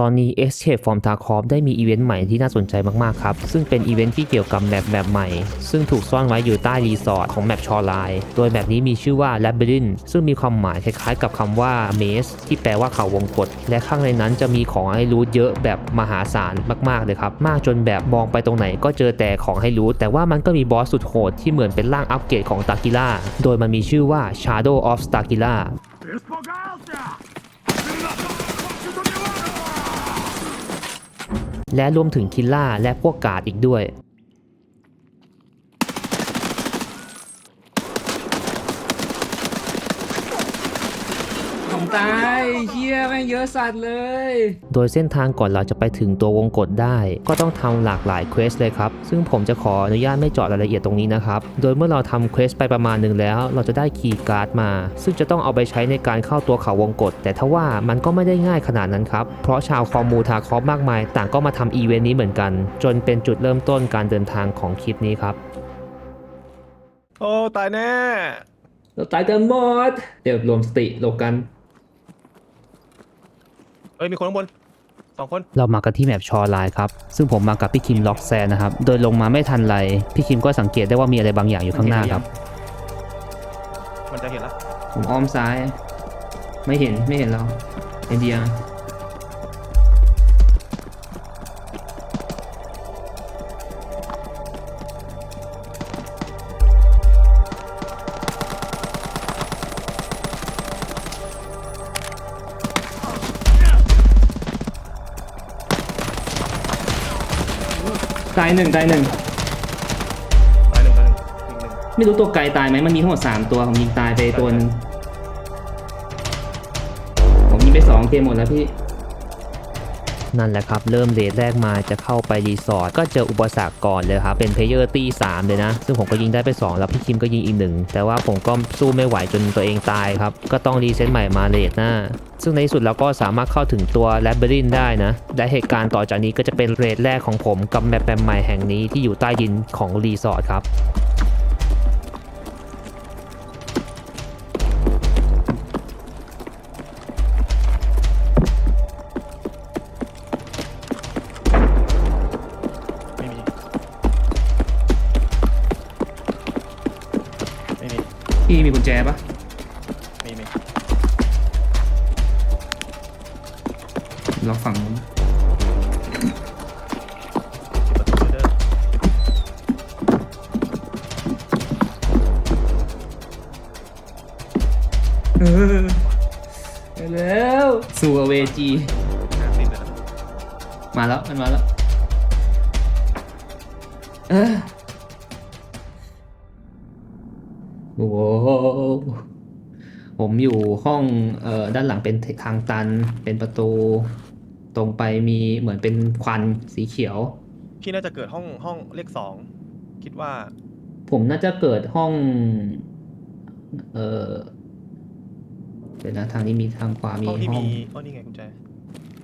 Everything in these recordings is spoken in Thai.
ตอนนี้ Escape from Tarkov ได้มีอีเวนต์ใหม่ที่น่าสนใจมากๆครับ ซึ่งเป็นอีเวนต์ที่เกี่ยวกับแมปแบบใหม่ ซึ่งถูกซ่อนไว้อยู่ใต้รีสอร์ทของแมปชอร์ไลน์โดยแมปนี้มีชื่อว่า Labyrinth ซึ่งมีความหมายคล้ายๆกับคำว่า Maze ที่แปลว่าเขาวงกฏและข้างในนั้นจะมีของให้รู้เยอะแบบมหาศาลมากๆเลยครับ มากจนแบบมองไปตรงไหนก็เจอแต่ของให้รู้แต่ว่ามันก็มีบอสสุดโหดที่เหมือนเป็นร่างอัปเกรดของตากิล่าโดยมันมีชื่อว่า Shadow of Starkilla และรวมถึงคิลล่าและพวกกาดอีกด้วย ตายเฮียแม่งเยอะสัตว์เลย โดยเส้นทางก่อนเราจะไปถึงตัววงกฏได้ ก็ต้องทำหลากหลายเควสเลยครับ ซึ่งผมจะขออนุญาตไม่เจาะรายละเอียดตรงนี้นะครับ โดยเมื่อเราทำเควสไปประมาณหนึ่งแล้ว เราจะได้คีย์การ์ดมา ซึ่งจะต้องเอาไปใช้ในการเข้าตัวเขาวงกฏแต่ทว่ามันก็ไม่ได้ง่ายขนาดนั้นครับ เพราะชาวคอมมูทาคอฟมากมาย ต่างก็มาทำอีเวนต์นี้เหมือนกัน จนเป็นจุดเริ่มต้นการเดินทางของคลิปนี้ครับ โอ้ ตายแน่ เราตายกันหมด เดี๋ยวรวมสติโลกัน เอ้ยมีคนข้างบนสองคนเรามากันที่แมปชอร์ไลน์ครับ ซึ่งผมมากับพี่คิมล็อกแซนนะครับ โดยลงมาไม่ทันไร พี่คิมก็สังเกตได้ว่ามีอะไรบางอย่างอยู่ข้างหน้าครับ มันจะเห็นแล้วผมอ้อมซ้าย ไม่เห็นไม่เห็นเราไอเดียายหนึ่งตายหนึ่งตายหนึ่งตายหนึ่งอีกหนึ่งไม่รู้ตัวไกลตายไหมมันมีทั้งหมดสามตัวผมยิงตายไปตัวหนึงผมยิงไปสองเคหมดแล้วพี่ นั่นแหละครับ เริ่มเดทแรกมาจะเข้าไปรีสอร์ทก็เจออุปสรรคก่อนเลยครับ เป็นเพลเยอร์ตี้สามเลยนะ ซึ่งผมก็ยิงได้ไป 2 แล้วพี่คิมก็ยิงอีกหนึ่งแต่ว่าผมก็สู้ไม่ไหวจนตัวเองตายครับ ก็ต้องรีเซ็ตใหม่มาเลทหน้าซึ่งในที่สุดเราก็สามารถเข้าถึงตัวแลบเบอรินได้นะ และเหตุการณ์ต่อจากนี้ก็จะเป็นเรทแรกของผมกับแมปแบบใหม่แห่งนี้ที่อยู่ใต้ดินของรีสอร์ทครับ กุญแจปะมีมีล็อกฝั่งนู้นปิดประตูเด้อแล้วสู่อเวจี ห้าสิบเลยนะมาแล้ว มันมาแล้ว เออโอ้โห ผมอยู่ห้องเอ่อด้านหลังเป็นทางตันเป็นประตู ตรงไปมีเหมือนเป็นควันสีเขียว พี่น่าจะเกิดห้องห้องเลขสองคิดว่าผมน่าจะเกิดห้อง เออเดี๋ยวนะทางนี้มีทางขวามีห้องที่ห้อมีง อ๋อนี่ไงกุญแจ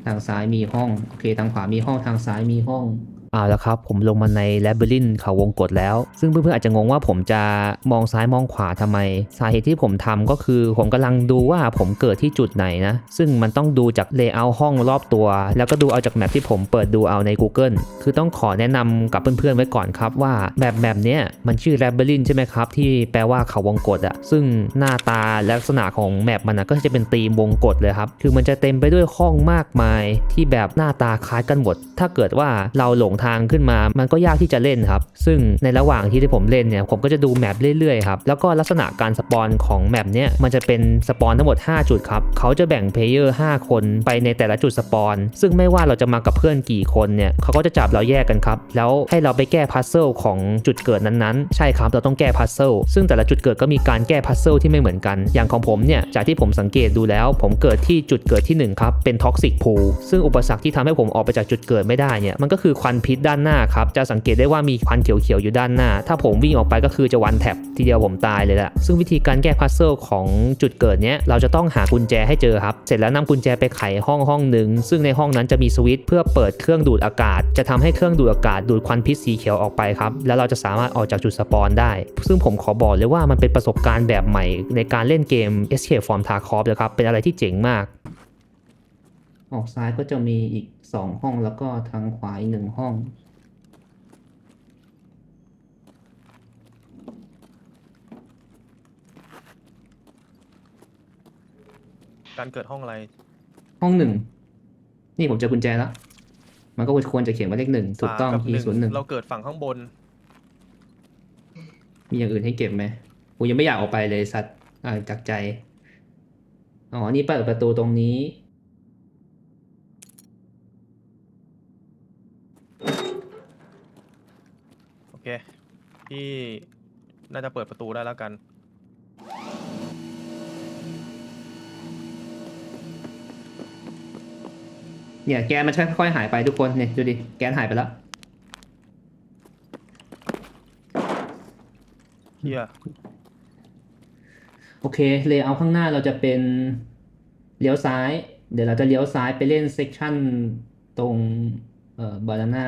ทางซ้ายมีห้อง โอเค ทางขวามีห้อง ทางซ้ายมีห้อง เอาละครับ ผมลงมาในแลบ y รินเขาวงกฏแล้ว ซึ่งเพื่อนๆอาจจะงงว่าผมจะมองซ้ายมองขวาทำไม สาเหตุที่ผมทำก็คือ ผมกำลังดูว่าผมเกิดที่จุดไหนนะ ซึ่งมันต้องดูจากเลเยอร์ห้องรอบตัว แล้วก็ดูเอาจากแมปที่ผมเปิดดูเอาใน Google คือต้องขอแนะนำกับเพื่อนๆไว้ก่อนครับว่าแบบแบบเนี้ยมันชื่อแลบ y รินใช่ไหมครับ ที่แปลว่าเขาวงกฏอะซึ่งหน้าตาและลักษณะของแมปมันนะก็จะเป็นธีมวงกฏเลยครับคือมันจะเต็มไปด้วยห้องมากมาย ที่แบบหน้าตาคล้ายกันหมด ถ้าเกิดว่าเราหลงทางขึ้นมา มันก็ยากที่จะเล่นครับ ซึ่งในระหว่างที่ที่ผมเล่นเนี่ย ผมก็จะดูแมปเรื่อยๆครับ แล้วก็ลักษณะการสปอนของแมปเนี้ย มันจะเป็นสปอนทั้งหมด 5 จุดครับ เขาจะแบ่งเพลเยอร์ 5 คนไปในแต่ละจุดสปอน ซึ่งไม่ว่าเราจะมากับเพื่อนกี่คนเนี่ย เขาก็จะจับเราแยกกันครับ แล้วให้เราไปแก้พัซเซิลของจุดเกิดนั้นๆ ใช่ครับ เราต้องแก้พัซเซิล ซึ่งแต่ละจุดเกิดก็มีการแก้พัซเซิลที่ไม่เหมือนกัน อย่างของผมเนี่ย จากที่ผมสังเกตดูแล้ว ผมเกิดที่จุดเกิดที่หนึ่งครับ เป็นท็อกซิกพูลซึ่งอุปสรรคที่ทำให้ผมออกไปจากจุดเกิดไม่ได้เนี่ย มันก็คือควันพพิษด้านหน้าครับ จะสังเกตได้ว่ามีควันเขียวๆอยู่ด้านหน้า ถ้าผมวิ่งออกไปก็คือจะวันแท็บทีเดียวผมตายเลยแหละซึ่งวิธีการแก้พัซเซิลของจุดเกิดเนี้ยเราจะต้องหากุญแจให้เจอครับ เสร็จแล้วนำกุญแจไปไขห้องห้องหนึ่งซึ่งในห้องนั้นจะมีสวิตช์เพื่อเปิดเครื่องดูดอากาศ จะทำให้เครื่องดูดอากาศดูดควันพิษสีเขียวออกไปครับ แล้วเราจะสามารถออกจากจุดสปอนได้ ซึ่งผมขอบอกเลยว่ามันเป็นประสบการณ์แบบใหม่ในการเล่นเกม Escape from Tarkov เลยครับ เป็นอะไรที่เจ๋งมาก ออกซ้ายก็จะมีอีกสองห้องแล้วก็ทางขวาอีกหนึ่งห้อง การเกิดห้องอะไร ห้องหนึ่ง นี่ผมเจอกุญแจแล้ว มันก็ควรจะเขียนว่าเลขหนึ่งถูกต้องสามบ e ศูนย์หนึ่งเราเกิดฝั่งข้างบน มีอย่างอื่นให้เก็บไหมกูยังไม่อยากออกไปเลยสัตว์อ่าจากใจ อ๋อ นี่เปิดประตูตรงนี้ โอเค พี่น่าจะเปิดประตูได้แล้วกัน เนี่ยแกนมันค่อยๆหายไปทุกคนเนี่ยดูดิแกนหายไปแล้วเฮียโอเคเลยเอาข้างหน้าเราจะเป็นเลี้ยวซ้าย เดี๋ยวเราจะเลี้ยวซ้ายไปเล่นเซกชันตรงเอ่อบานาน่า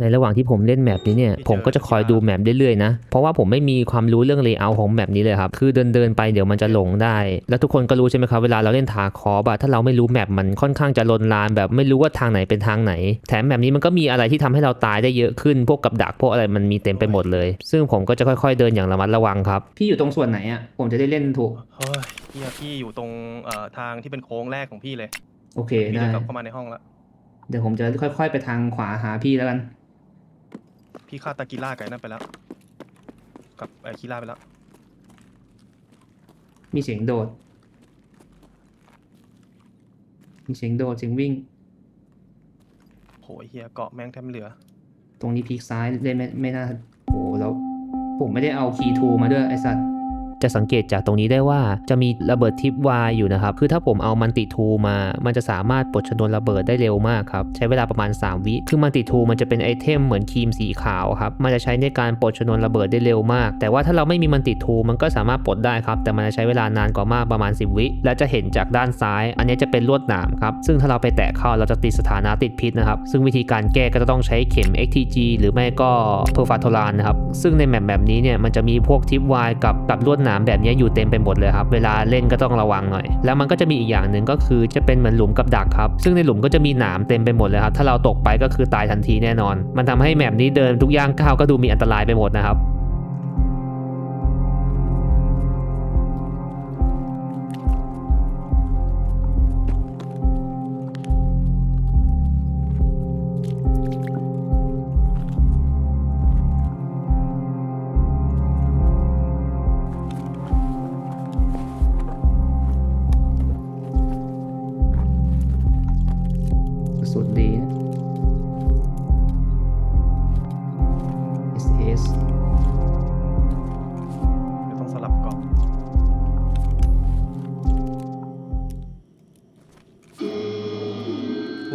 ในระหว่างที่ผมเล่นแมปนี้เนี่ยผมก็จะคอยดูแมปเรื่อยๆนะ เพราะว่าผมไม่มีความรู้เรื่องเลเยอร์ของแมปนี้เลยครับ คือเดินเดินๆไปเดี๋ยวมันจะหลงได้ แล้วทุกคนก็รู้ใช่ไหมครับ เวลาเราเล่นทาคอร์บอะถ้าเราไม่รู้แมปมันค่อนข้างจะลนลานแบบไม่รู้ว่าทางไหนเป็นทางไหน แถมแมปนี้มันก็มีอะไรที่ทำให้เราตายได้เยอะขึ้น พวกกับดักพวกอะไรมันมีเต็มไปหมดเลย ซึ่งผมก็จะค่อยๆเดินอย่างระมัดระวังครับ พี่อยู่ตรงส่วนไหนอะผมจะได้เล่นถูกเฮ้ยเฮียพี่อยู่ตรงเอ่อทางที่เป็นโค้งแรกของพี่เลย โอเคพี่ได้เดินกลับเข้ามาในห้องแล้วเดี๋ยวผมจะค่อย ๆ ไปทางขวาหาพี่แล้วกัน พี่ฆ่าตากิล่าไก่นั่นไปแล้ว กับไอ้คิล่าไปแล้ว มีเสียงโดด มีเสียงโดดเสียงวิ่ง โหยเฮียเกาะแม่งแทบไม่เหลือ ตรงนี้พลิกซ้ายเล่นไม่ไม่น่า โอ้แล้ว ผมไม่ได้เอาคีย์ทูมาด้วยไอสัตว์ จะสังเกตจากตรงนี้ได้ว่าจะมีระเบิดทิปวายอยู่นะครับ คือถ้าผมเอามันติทูมา มันจะสามารถปลดชนวนระเบิดได้เร็วมากครับ ใช้เวลาประมาณ 3 วิ คือมันติทูมันจะเป็นไอเทมเหมือนครีมสีขาวครับ มันจะใช้ในการปลดชนวนระเบิดได้เร็วมาก แต่ว่าถ้าเราไม่มีมันติทูมันก็สามารถปลดได้ครับ แต่มันจะใช้เวลานานกว่ามากประมาณ 10 วิ และจะเห็นจากด้านซ้าย อันนี้จะเป็นลวดหนามครับ ซึ่งถ้าเราไปแตะเข้าเราจะติดสถานะติดพิษนะครับ ซึ่งวิธีการแก้ก็จะต้องใช้เข็ม XTG หรือไม่ก็เพอร์ฟาโทลานนะครับ ซึ่งในแมปแบบนี้เนี่ยมันจะมีพวกทิปวายกับกับลวดหนามแบบนี้อยู่เต็มไปหมดเลยครับ เวลาเล่นก็ต้องระวังหน่อย แล้วมันก็จะมีอีกอย่างหนึ่งก็คือจะเป็นเหมือนหลุมกับดักครับ ซึ่งในหลุมก็จะมีหนามเต็มไปหมดเลยครับ ถ้าเราตกไปก็คือตายทันทีแน่นอน มันทำให้แมปนี้เดินทุกย่างก้าวก็ดูมีอันตรายไปหมดนะครับ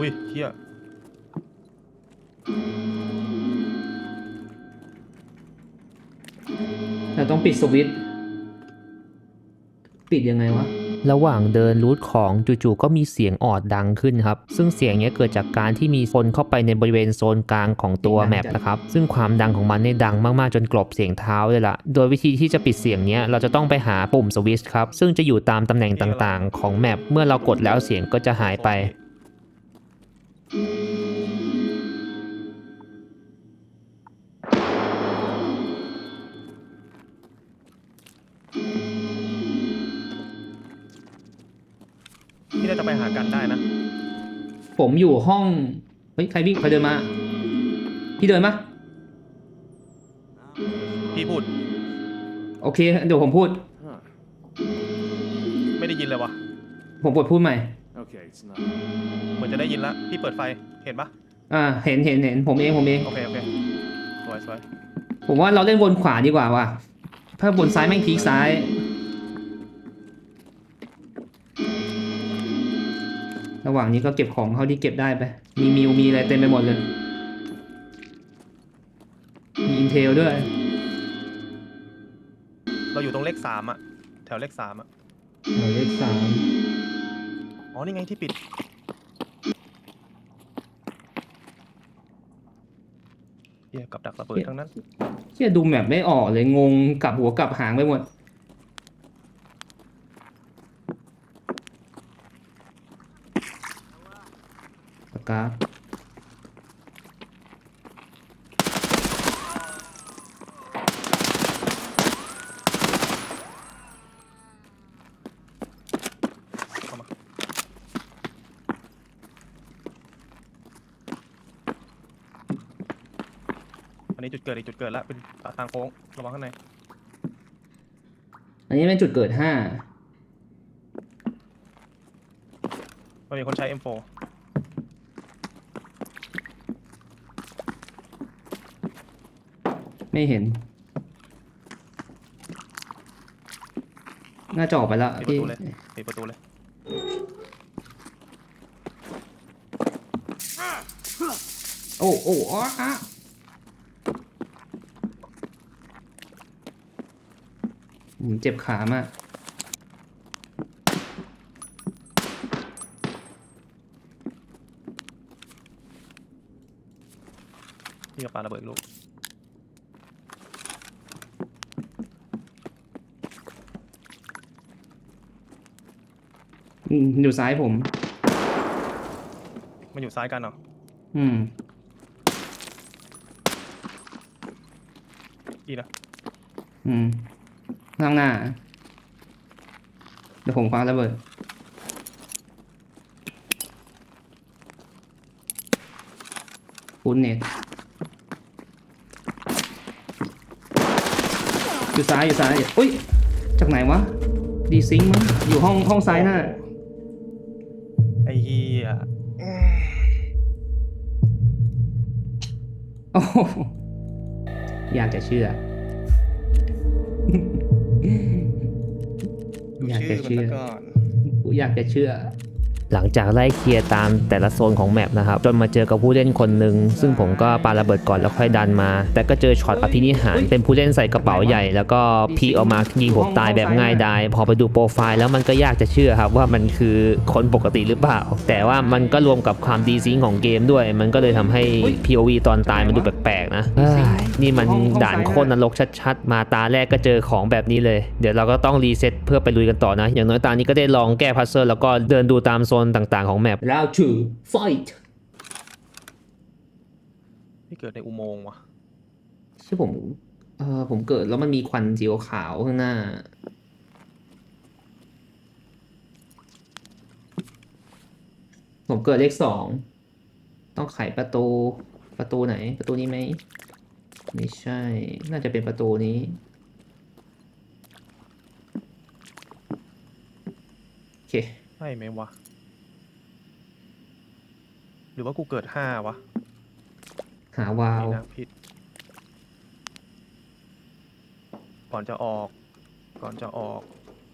อุ้ยเฮียเราต้องปิดสวิตช์ปิดยังไงวะ ระหว่างเดินรูทของจู่ๆก็มีเสียงออดดังขึ้นครับ ซึ่งเสียงเนี้ยเกิดจากการที่มีคนเข้าไปในบริเวณโซนกลางของตัวแมปนะครับ ซึ่งความดังของมันเนี่ยดังมากๆจนกลบเสียงเท้าเลยล่ะ โดยวิธีที่จะปิดเสียงเนี้ยเราจะต้องไปหาปุ่มสวิตช์ครับ ซึ่งจะอยู่ตามตำแหน่งต่างๆ ของแมป เมื่อเรากดแล้วเสียงก็จะหายไป พี่น่าจะไปหากันได้นะ ผมอยู่ห้อง เฮ้ย ใครวิ่ง ใครเดินมา พี่เดินมาพี่พูด โอเค เดี๋ยวผมพูด Huh. ไม่ได้ยินเลยวะผมกดพูดใหม่ Okay, it's not. เหมือนจะได้ยินแล้วพี่เปิดไฟเห็นปะอ่าเห็นเห็นเห็นผมเองผมเอง โอเคโอเคสวยสวยผมว่าเราเล่นวนขวาดีกว่าว่ะถ้าบนซ้ายแม่งพลิกซ้าย ระหว่างนี้ก็เก็บของเขาที่เก็บได้ไป มีมิวมีอะไรเต็มไปหมดเลย มีอินเทลด้วย เราอยู่ตรงเลขสามอะแถวเลขสามอะหมายเลขสาม อ๋อ นี่ไงที่ปิดเฮียกับดักระเบิดทั้งนั้น เชี่ยดูแมปไม่ออกเลยงงกลับหัวกลับหางไปหมดเกราฟเข้ามาอันนี้จุด เกิดอีกจุดเกิดแล้วเป็นทางโค้งระวังข้างในอันนี้เป็นจุดเกิดห้ามันมีคนใช้ M4 ไม่เห็น น่าจะออกไปแล้วปิดประพี่ตูเลยปิดประตูเลยโอ้โอ้อ๋ออะ ผมเจ็บขามากพี่กับปาระเบิดอีกลูกอืมอยู่ซ้ายผม มันอยู่ซ้ายกันเหรออืม อีนะ อืม ข้างหน้า เดี๋ยวผมคว้าระเบิดฟูนเน็ตอยู่ซ้ายอยู่ซ้ายอุ้ย จากไหนวะ ดีซิงค์มั้ง อยู่ห้องห้องซ้ายหน้า ไอ้เหี้ยโอ้โหอยากจะเชื่อ อยากจะเชื่อกูอยากจะเชื่อ หลังจากไล่เคลียร์ตามแต่ละโซนของแมปนะครับ จนมาเจอกับผู้เล่นคนหนึ่งซึ่งผมก็ปาระเบิดก่อนแล้วค่อยดันมา แต่ก็เจอช็อตอภินิหาร เป็นผู้เล่นใส่กระเป๋าใหญ่ แล้วก็พีออกมายิงผมตายแบบง่ายดายพอไปดูโปรไฟล์แล้วมันก็ยากจะเชื่อครับว่ามันคือคนปกติหรือเปล่า แต่ว่ามันก็รวมกับความดีซิงของเกมด้วย มันก็เลยทำให้ POV ตอนตายมันดูแปลกๆนะนี่มันด่านโคตรนรกชัดๆ มาตาแรกก็เจอของแบบนี้เลย เดี๋ยวเราก็ต้องรีเซ็ตเพื่อไปลุยกันต่อนะ อย่างน้อยตานี้ก็ได้ลองแก้พัซเซิลแล้วก็เดินดูตามโซนต่างๆของแมป Round two fight พี่เกิดในอุโมงค์ว่ะชื่อผมเออผมเกิดแล้วมันมีควันสีขาวๆข้างหน้า ผมเกิดเลขสอง ต้องไขประตู ประตูไหน ประตูนี้ไหม ไม่ใช่ น่าจะเป็นประตูนี้โอเค ใช่ไหมวะ หรือว่ากูเกิดห้าวะหาวาล์วนี่นะผิด ก่อนจะออก ก่อนจะออก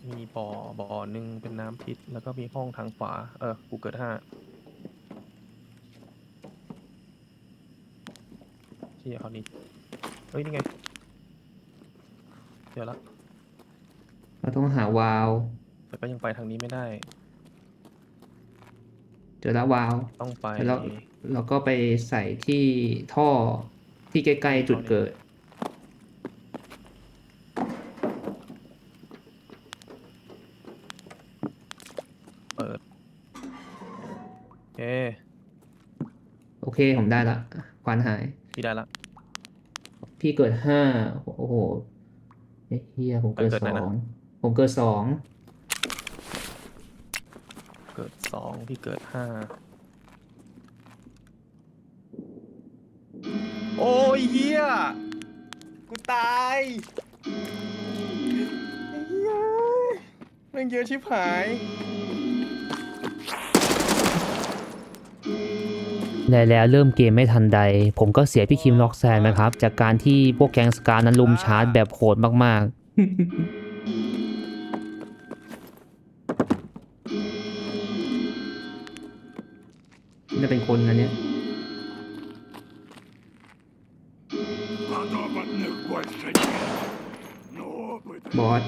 มีบ่อบ่อหนึ่งเป็นน้ำพิษ แล้วก็มีห้องทางขวา เออ กูเกิดห้าเชี่ยเขาวนี้เฮ้ย นี่ไง เดี๋ยวละ เราต้องหาวาล์วแต่ก็ยังไปทางนี้ไม่ได้ เจอแล้ววาล์วต้องไปแล้วเราก็ไปใส่ที่ท่อที่ใกล้ๆจุดเกิด เปิดโอเคโอเค ผมได้ละควันหาย พี่ได้ละ พี่เกิดห้าโอ้โหเอ้ยเฮียผมเกิดเกิดสไหนอนะงผมเกิดสองเกิด สองพี่เกิดห้าโอ้ยเฮียกูตายไอ้เฮียแม่งเยอะชิบหาย และแล้วเริ่มเกมไม่ทันใด ผมก็เสียพี่คิมล็อกแซนนะครับ จากการที่พวกแก๊งสกานั้นลุมชาร์จแบบโหดมากๆ น่าเป็นคนอันเนี้ยบอส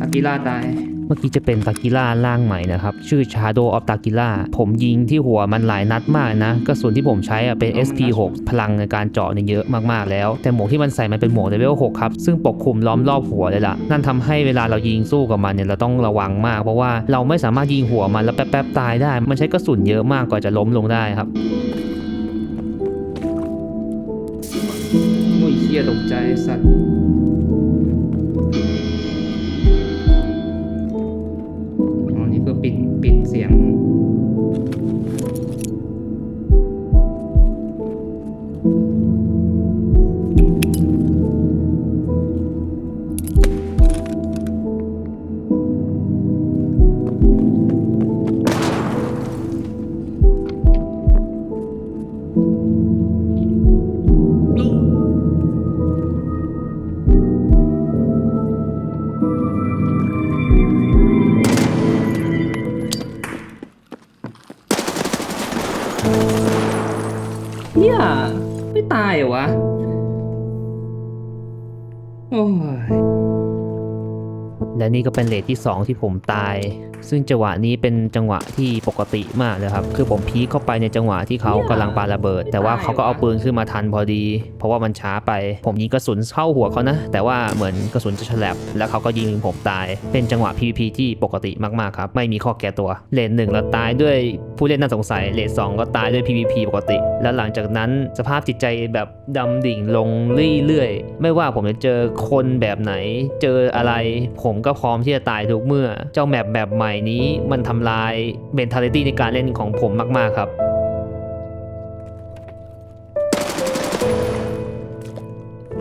อากิล่าตาย เมื่อกี้จะเป็นตากิล่าร่างใหม่นะครับ ชื่อ Shadow of Tagila ผมยิงที่หัวมันหลายนัดมากนะ กระสุนที่ผมใช้อะเป็น SP6 พลังในการเจาะเนี่ยเยอะมากๆแล้ว แต่หมวกที่มันใส่มันเป็นหมวกเลเวล6ครับ ซึ่งปกคลุมล้อมรอบหัวเลยล่ะ นั่นทำให้เวลาเรายิงสู้กับมันเนี่ยเราต้องระวังมาก เพราะว่าเราไม่สามารถยิงหัวมันแล้วแป๊บๆตายได้ มันใช้กระสุนเยอะมากกว่าจะล้มลงได้ครับมุ้ยเฮียตกใจสัตว์ นี่ก็เป็นเลทที่ 2 ที่ผมตาย ซึ่งจังหวะนี้เป็นจังหวะที่ปกติมากเลยครับ คือผมพีคเข้าไปในจังหวะที่เขากำลังปาระเบิด แต่ว่าเขาก็เอาปืนขึ้นมาทันพอดี เพราะว่ามันช้าไป ผมยิงกระสุนเข้าหัวเขานะ แต่ว่าเหมือนกระสุนจะฉลับ แล้วเขาก็ยิงผมตาย เป็นจังหวะ PVP ที่ปกติมากๆครับ ไม่มีข้อแก้ตัว เลทหนึ่งเราตายด้วยผู้เล่นน่าสงสัย เลทสองก็ตายด้วย PVP ปกติ แล้วหลังจากนั้นสภาพจิตใจแบบดำดิ่งลงเรื่อยๆ ไม่ว่าผมจะเจอคนแบบไหน เจออะไร ผมก็พร้อม้อมที่จะตายทุกเมื่อ เจ้าแมปแบบใหม่นี้มันทำลายเมนเทลิตี้ในการเล่นของผมมากๆครับ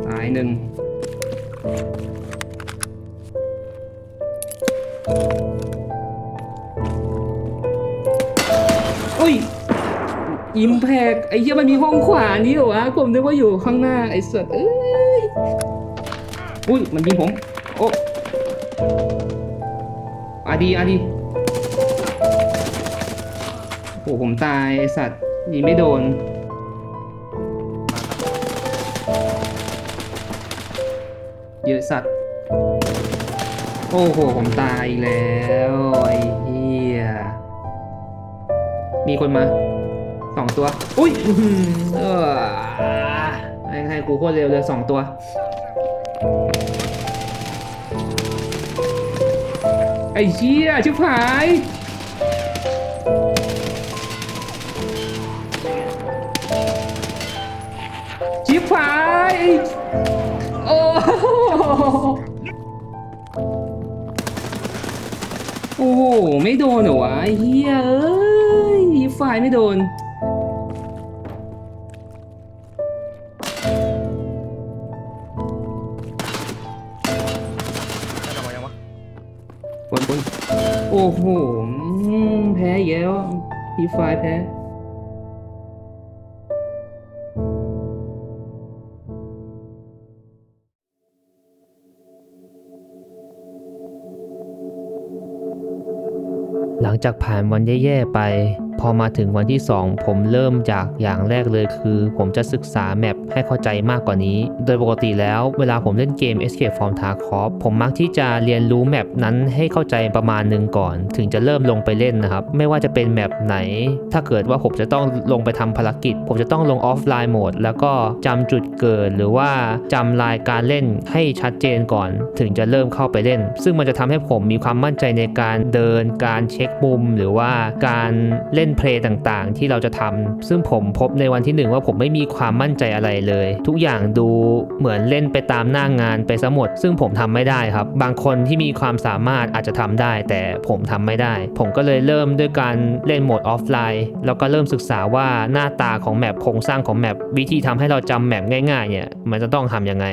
ตายหนึ่งโอ้ยอิมแพกไอ้เหี้ยมันมีห้องขวานี้เหรอวะผมนึกว่าอยู่ข้างหน้าไอ้สัตว์เอ้ยอุ้ยมันยิงผม โอ้ ดีอาดีโอ้ผมตายสัตว์ยิงไม่โดนเยอะสัตว์ โอ้โห ผมตายแล้วไอ้เหี้ย มีคนมาสองตัว อุ้ยเออให้ให้กูโคตรเร็วเลยสองตัว ไอ้เชี่ยชิบหาย ชิบหาย โอ้โหโอ้โห ไม่โดนเหรอวะไอ้เฮียเอ้ยฝ่ายไม่โดน โอ้โหแพ้เยอะพีไฟแพ้หลังจากผ่านวันแย่ ๆ ไป พอมาถึงวันที่ 2 ผมเริ่มจากอย่างแรกเลยคือ ผมจะศึกษาแมปให้เข้าใจมากกว่านี้ โดยปกติแล้วเวลาผมเล่นเกม Escape from Tarkov ผมมักที่จะเรียนรู้แมปนั้นให้เข้าใจประมาณหนึ่งก่อน ถึงจะเริ่มลงไปเล่นนะครับ ไม่ว่าจะเป็นแมปไหน ถ้าเกิดว่าผมจะต้องลงไปทำภารกิจ ผมจะต้องลงออฟไลน์โหมดแล้วก็จำจุดเกิดหรือว่าจำลายการเล่นให้ชัดเจนก่อน ถึงจะเริ่มเข้าไปเล่น ซึ่งมันจะทำให้ผมมีความมั่นใจในการเดินการเช็คมุม หรือว่าการเล่นเพลย์ต่างๆ ที่เราจะทำซึ่งผมพบในวันที่หนึ่งว่าผมไม่มีความมั่นใจอะไรเลย ทุกอย่างดูเหมือนเล่นไปตามหน้างงานไปซะหมด ซึ่งผมทำไม่ได้ครับ บางคนที่มีความสามารถอาจจะทำได้ แต่ผมทำไม่ได้ ผมก็เลยเริ่มด้วยการเล่นโหมดออฟไลน์ แล้วก็เริ่มศึกษาว่าหน้าตาของแมปโครงสร้างของแมปวิธีทำให้เราจำแมปง่ายๆเนี่ยมันจะต้องทำยังไง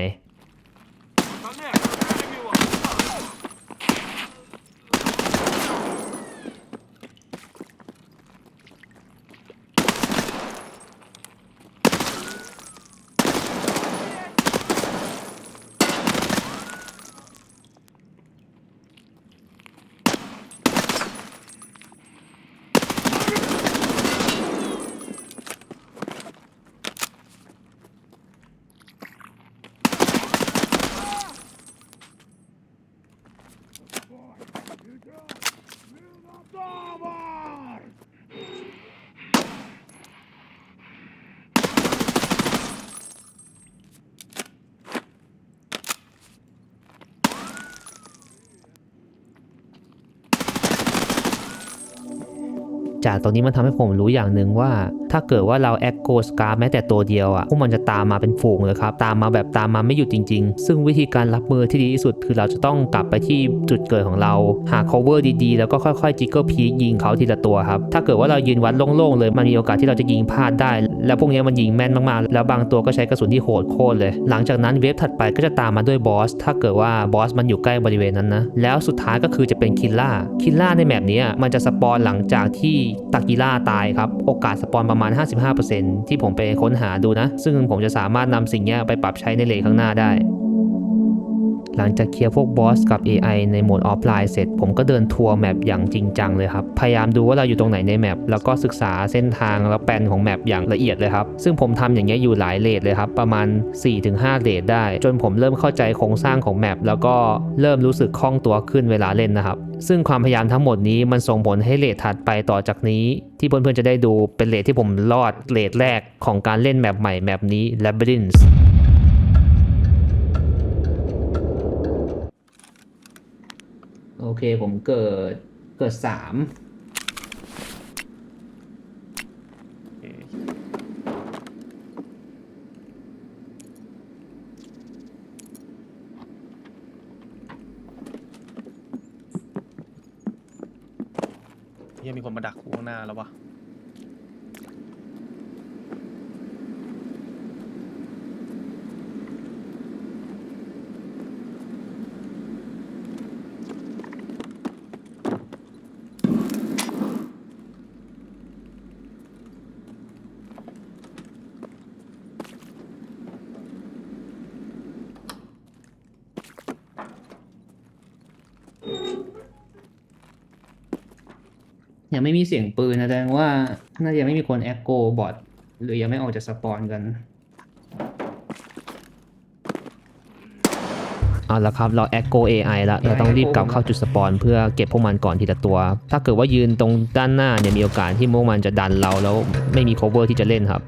จากตรงนี้มันทำให้ผมรู้อย่างหนึ่งว่า ถ้าเกิดว่าเราแอคโกสกาแม้แต่ตัวเดียวอะพวกมันจะตามมาเป็นฝูงเลยครับ ตามมาแบบตามมาไม่หยุดจริง ๆ ซึ่งวิธีการรับมือที่ดีที่สุด คือเราจะต้องกลับไปที่จุดเกิดของเรา หา cover ดีๆ แล้วก็ค่อยๆจิกเกิลพียิงเขาทีละตัวครับ ถ้าเกิดว่าเรายืนวัดโล่งๆเลย มันมีโอกาสที่เราจะยิงพลาดได้ แล้วพวกนี้มันยิงแม่นมากๆ แล้วบางตัวก็ใช้กระสุนที่โหดโคตรเลย หลังจากนั้นเวฟถัดไปก็จะตามมาด้วยบอส ถ้าเกิดว่าบอสมันอยู่ใกล้บริเวณนั้นนะ แล้วสุดท้ายก็คือจะเป็นคิลล่า คิลล่าในแมปนี้มันจะสปอนหลังจากที่ตากิล่าตายครับ โอกาสสปอนประมาณาณ 55%ที่ผมไปค้นหาดูนะ ซึ่งผมจะสามารถนำสิ่งนี้ไปปรับใช้ในเลนข้างหน้าได้ หลังจากเคลียร์พวกบอสกับ AI ในโหมดออฟไลน์เสร็จ ผมก็เดินทัวร์แมปอย่างจริงจังเลยครับ พยายามดูว่าเราอยู่ตรงไหนในแมปแล้วก็ศึกษาเส้นทางและแปลนของแมปอย่างละเอียดเลยครับ ซึ่งผมทำอย่างเงี้ยอยู่หลายเลทเลยครับ ประมาณ 4-5 เลทได้ จนผมเริ่มเข้าใจโครงสร้างของแมปแล้วก็เริ่มรู้สึกคล่องตัวขึ้นเวลาเล่นนะครับ ซึ่งความพยายามทั้งหมดนี้มันส่งผลให้เลทถัดไปต่อจากนี้ ที่เพื่อนๆจะได้ดูเป็นเลทที่ผมรอดเลทแรกของการเล่นแมปใหม่แมปนี้ Labyrinth โอเคผมเกิดเกิดสามโอเคเฮียมีคนมาดักกูข้างหน้าแล้ววะ ยังไม่มีเสียงปืนนะแสดงว่า น่าจะยังไม่มีคนแอคโกบอทหรือยังไม่ออกจากสปอนกันเอาละครับ เรา Echo AI แล้วเราต้องรีบกลับเข้าจุดสปอน เพื่อเก็บพวกมันก่อนทีละตัว ถ้าเกิดว่ายืนตรงด้านหน้าเนี่ยมีโอกาสที่พวกมันจะดันเราแล้วไม่มี cover ที่จะเล่นครับ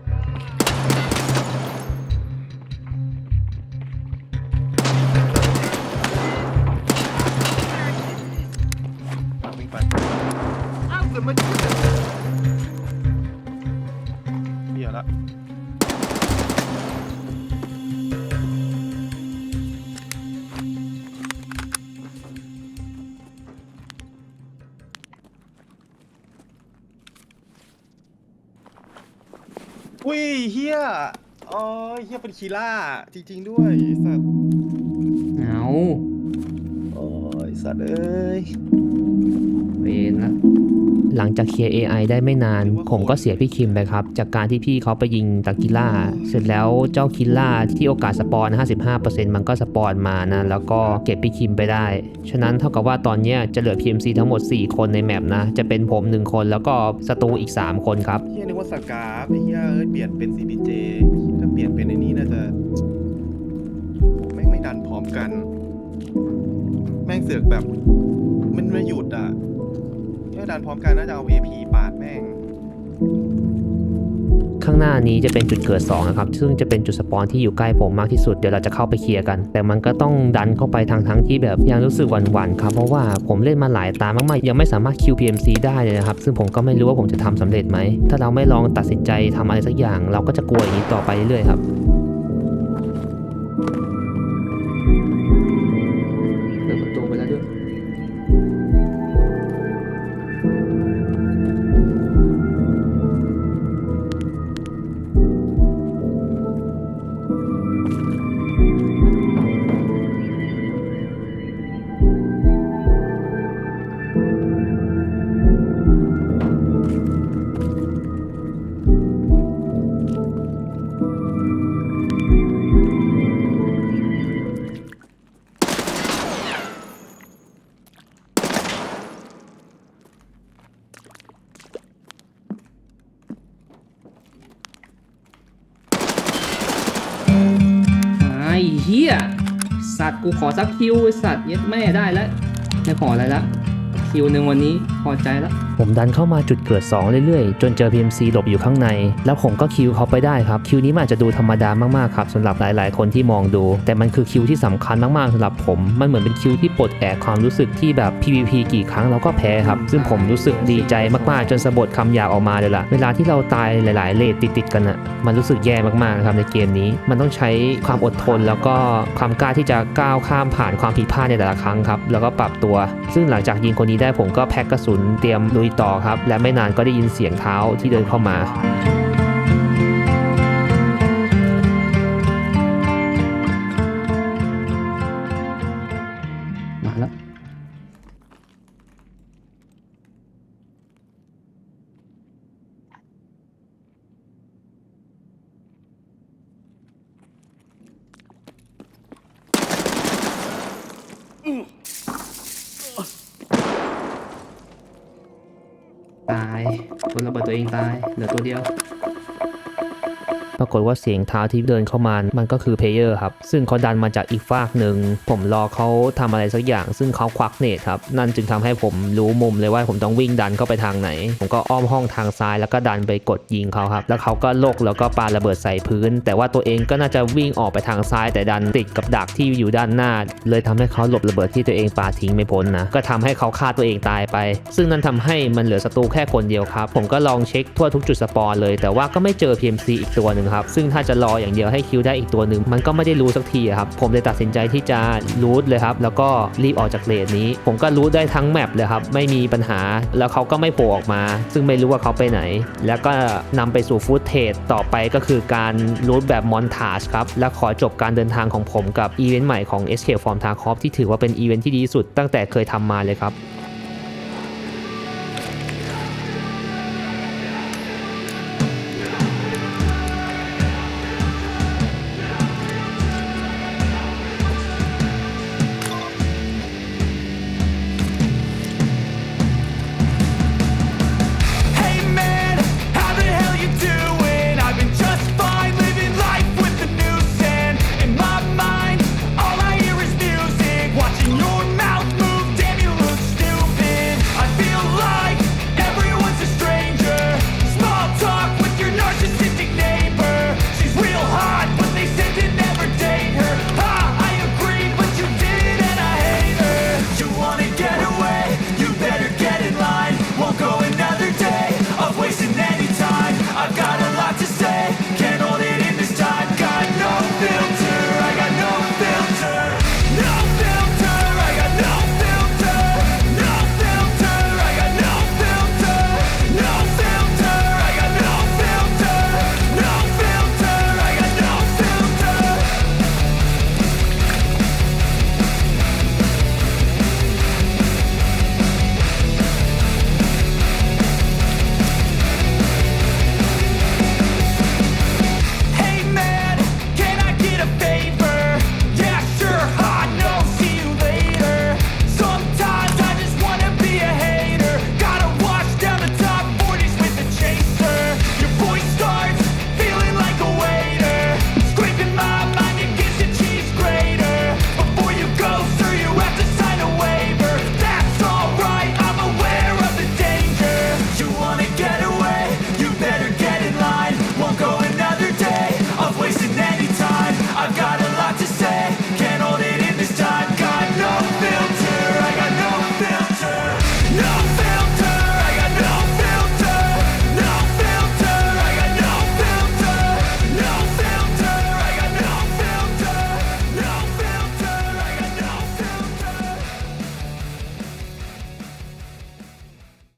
อุ้ยเฮียอ๋อเฮียเป็นคีล่าจริงๆด้วยไอ้สัตว์เอาโอ้ยสัตว์เอ้ยเวนละ หลังจากเคลียร์ AI ได้ไม่นาน ผมก็เสียพี่คิมไปครับ จากการที่พี่เขาไปยิงตากิล่า เสร็จแล้วเจ้าคิล่าที่โอกาสสปอน 55%มันก็สปอนมานะ แล้วก็เก็บพี่คิมไปได้ ฉะนั้นเท่ากับว่าตอนนี้จะเหลือ PMC ทั้งหมด 4 คนในแมปนะ จะเป็นผม 1 คนแล้วก็ศัตรูอีก 3 คนครับเฮียนึกว่าสกาฟไอ้เฮียเอ้ยเปลี่ยนเป็น CPJ ถ้าเปลี่ยนเป็นไอ้นี้น่าจะแม่งไม่ดันพร้อมกัน แม่งเสือกแบบ มันไม่หยุดอะ ถ้าดันพร้อมกันน่าจะเอา AP ปาดแม่ง ข้างหน้านี้จะเป็นจุดเกิด2นะครับ ซึ่งจะเป็นจุดสปอนที่อยู่ใกล้ผมมากที่สุด เดี๋ยวเราจะเข้าไปเคลียร์กัน แต่มันก็ต้องดันเข้าไปทางทั้งที่แบบยังรู้สึกหวั่นๆครับ เพราะว่าผมเล่นมาหลายตามากๆ ยังไม่สามารถ QPMC ได้เลยนะครับ ซึ่งผมก็ไม่รู้ว่าผมจะทำสำเร็จไหม ถ้าเราไม่ลองตัดสินใจทำอะไรสักอย่าง เราก็จะกลัวอย่างนี้ต่อไปเรื่อยๆครับ เหี้ยสัตว์กูขอสักคิวไอ้สัตว์เย็ดแม่ได้แล้วไม่ขออะไรละคิวหนึ่งวันนี้พอใจแล้ว ผมดันเข้ามาจุดเกิด 2 เรื่อยๆ จนเจอ PMC หลบอยู่ข้างใน แล้วผมก็คิวเขาไปได้ครับ คิวนี้มันอาจจะดูธรรมดามากๆครับสำหรับหลายๆ คนที่มองดู แต่มันคือคิวที่สำคัญมากๆสำหรับผม มันเหมือนเป็นคิวที่ปลดแอกความรู้สึกที่แบบ PVP กี่ครั้งเราก็แพ้ครับ ซึ่งผมรู้สึกดีใจมากๆ จนสะบดคำหยาบออกมาเลยล่ะ เวลาที่เราตายหลายๆเลทติดๆกันอะ มันรู้สึกแย่มากๆนะครับในเกมนี้ มันต้องใช้ความอดทนแล้วก็ความกล้าที่จะก้าวข้ามผ่านความผิดพลาดในแต่ละครั้งครับแล้วก็ปรับตัว ซึ่งหลังจากยิงคนนี้ได้ผมก็แพ็กกระสุนเตรียมลุยต่อครับและไม่นานก็ได้ยินเสียงเท้าที่เดินเข้ามามา คนระเบิดตัว ปรากฏว่าเสียงเท้าที่เดินเข้ามา มันก็คือเพลเยอร์ครับ ซึ่งเขาดันมาจากอีกฝากหนึ่ง ผมรอเขาทำอะไรสักอย่าง ซึ่งเขาควักเนตครับ นั่นจึงทำให้ผมรู้มุมเลยว่าผมต้องวิ่งดันเข้าไปทางไหน ผมก็อ้อมห้องทางซ้ายแล้วก็ดันไปกดยิงเขาครับ แล้วเขาก็โลกแล้วก็ปาระเบิดใส่พื้น แต่ว่าตัวเองก็น่าจะวิ่งออกไปทางซ้าย แต่ดันติดกับดักที่อยู่ด้านหน้า เลยทำให้เขาหลบระเบิดที่ตัวเองปาทิ้งไม่พ้นนะ ก็ทำให้เขาฆ่าตัวเองตายไป ซึ่งนั่นทำให้มันเหลือศัตรูแค่คนเดียวครับ ผมก็ลองเช็คทั่วทุกจุดสปอนเลย แต่ว่าก็ไม่เจอ PMC อีกตัวหนึ่งครับซึ่งถ้าจะรออย่างเดียวให้คิวได้อีกตัวหนึ่งมันก็ไม่ได้รู้สักทีครับผมเลยตัดสินใจที่จะรูทเลยครับแล้วก็รีบออกจากเลนนี้ ผมก็รูทได้ทั้งแมปเลยครับไม่มีปัญหาแล้วเขาก็ไม่โผล่ออกมา ซึ่งไม่รู้ว่าเขาไปไหน แล้วก็นำไปสู่ฟูตเทจต่อไปก็คือการรูทแบบมอนทาจครับและขอจบการเดินทางของผมกับอีเวนต์ใหม่ของ Escape from Tarkov ที่ถือว่าเป็นอีเวนต์ที่ดีที่สุดตั้งแต่เคยทำมาเลยครับ